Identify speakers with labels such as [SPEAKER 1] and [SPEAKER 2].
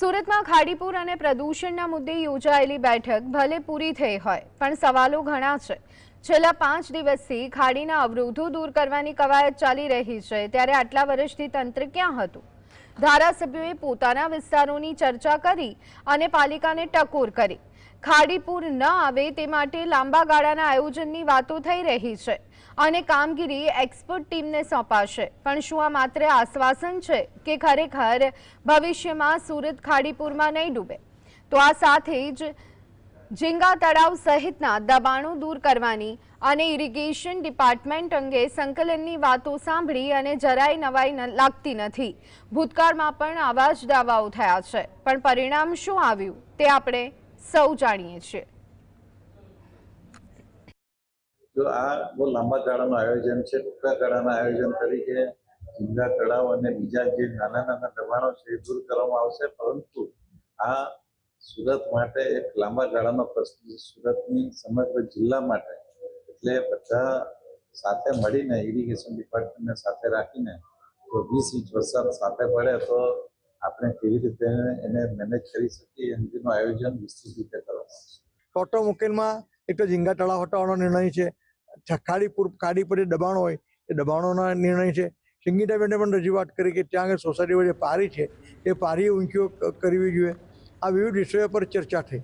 [SPEAKER 1] સુરતમાં ખાડીપુર અને પ્રદૂષણના મુદ્દે યોજાયેલી બેઠક ભલે પૂરી થઈ હોય, પણ સવાલો ઘણા છે. છેલ્લા પાંચ દિવસથી ખાડીના અવરોધો દૂર કરવાની કવાયત ચાલી રહી છે. ત્યારે આટલા વર્ષથી તંત્ર ક્યાં હતું? ધારાસભ્યોએ પોતાના વિસ્તારોની ચર્ચા કરી અને પાલિકાને ટકોર કરી. ખાડીપુર ન આવે તે માટે લાંબા ગાળાના આયોજનની વાતો થઈ રહી છે અને કામગીરી એક્સપર્ટ ટીમને સોંપાશે. પણ શું આ માત્ર આશ્વાસન છે કે ખરેખર ભવિષ્યમાં સુરત ખાડીપુરમાં નહીં ડૂબે? તો આ સાથે જ ઝીંગા તળાવ સહિતના દબાણો દૂર કરવાની અને ઇરિગેશન ડિપાર્ટમેન્ટ અંગે સંકલનની વાતો સાંભળી અને જરાય નવાઈ લાગતી નથી. ભૂતકાળમાં પણ આવા જ દાવાઓ થયા છે. પણ પરિણામ શું આવ્યું? તે આપણે સૌ જાણીએ છીએ.
[SPEAKER 2] જો આ બહુ લાંબા ગાળાનું આયોજન છે, ટૂંકા ગાળાના આયોજન તરીકે જિલ્લા તળાવ અને બીજા જે નાના નાના દબાણો છે એ દૂર કરવામાં આવશે, પરંતુ આ સુરત માટે એક લાંબા ગાળાનો પ્રશ્ન છે. સુરતની સમગ્ર જિલ્લા માટે એટલે બધા સાથે મળીને ઇરિગેશન ડિપાર્ટમેન્ટને સાથે રાખીને જો વીસ ઇંચ વરસાદ સાથે પડે તો આપણે કેવી રીતે એને મેનેજ કરી શકીએ એનું આયોજન વિસ્તૃત રીતે કરવાનું
[SPEAKER 3] ટોટો મુકેલમાં એક તો ઝીંગા તળાવ હટાવવાનો નિર્ણય છે ખાડી પૂર ખાડી પર દબાણ હોય એ દબાણોનો નિર્ણય છે. સિંગીટાબેને પણ રજૂઆત કરી કે ત્યાં આગળ સોસાયટીઓ જે પારી છે, એ પારી ઊંચીઓ કરવી જોઈએ. આ વિવિધ વિષયો પર ચર્ચા થઈ.